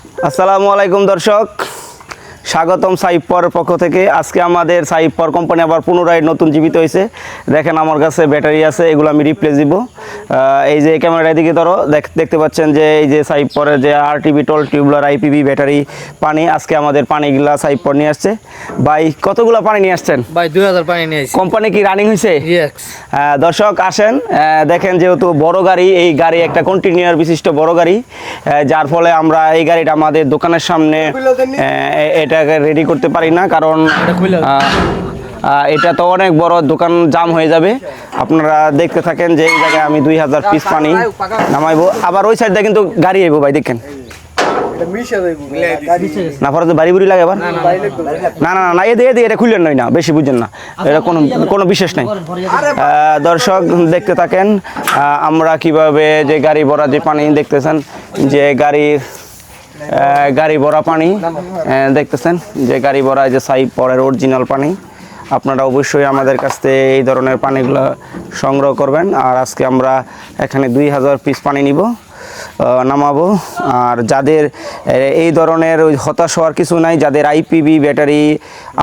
আসসালামু আলাইকুম দর্শক। স্বাগতম সাইপর পক্ষ থেকে। আজকে আমাদের সাইপর কোম্পানি আবার পুনরায় নতুন জীবিত হয়েছে দেখেন আমার কাছে ব্যাটারি আছে, এগুলো আমি রিপ্লেস দিব। এই যে ক্যামেরার দিকে ধরো দেখ- দেখতে পাচ্ছেন যে এই যে সাইপরের যে আর TV tall tubular IPB battery পানি আজকে আমাদের পানিগুলা সাইপর নিয়ে আসছে। ভাই কতগুলো পানি নিয়ে আসছেন? ভাই দুই হাজার পানি নিয়েছি কোম্পানি কি রানিং হয়েছে দর্শক আসেন আহ, দেখেন যেহেতু বড় গাড়ি এই গাড়ি একটা কন্টিনিউয়ার বিশিষ্ট বড় গাড়ি যার ফলে আমরা এই গাড়িটা আমাদের দোকানের সামনে এটাকে রেডি করতে পারি না কারণ এটা তো অনেক বড় দোকান জাম হয়ে যাবে। আপনারা দেখতে থাকেন যে এই জায়গায় আমি দুই হাজার পিস পানি নামাইবো। আবার ওই সাইডে কিন্তু গাড়ি আইবো ভাই দেখেন। না বাড়ি বুড়ি লাগে আবার? না না না না এদিকে এদিকে এটা খুললেন নয় না বেশি না। এটা কোনো কোনো বিশেষ নাই। দর্শক দেখতে থাকেন আমরা কীভাবে যে গাড়ি ভরা যে পানি দেখতেছেন যে গাড়ির গাড়ি ভরা পানি দেখতেছেন যে গাড়ি ভরা যে সাই পরের অরিজিনাল পানি। আপনারা অবশ্যই আমাদের কাছ থেকে এই ধরনের পানিগুলো সংগ্রহ করবেন। আর আজকে আমরা এখানে দুই হাজার পিস পানি নিব নামাবো। আর যাদের এই ধরনের ওই হতাশ হওয়ার কিছু নাই, যাদের IPB battery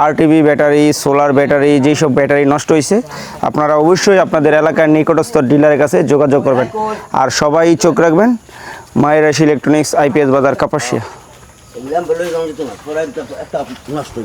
RTB battery solar battery যেসব ব্যাটারি নষ্ট হয়েছে আপনারা অবশ্যই আপনাদের এলাকার নিকটস্থ ডিলারের কাছে যোগাযোগ করবেন। আর সবাই চোখ রাখবেন। মায়েরাস ইলেকট্রনিক্স আইপিএস বাজার, কাপাসিয়া। নষ্ট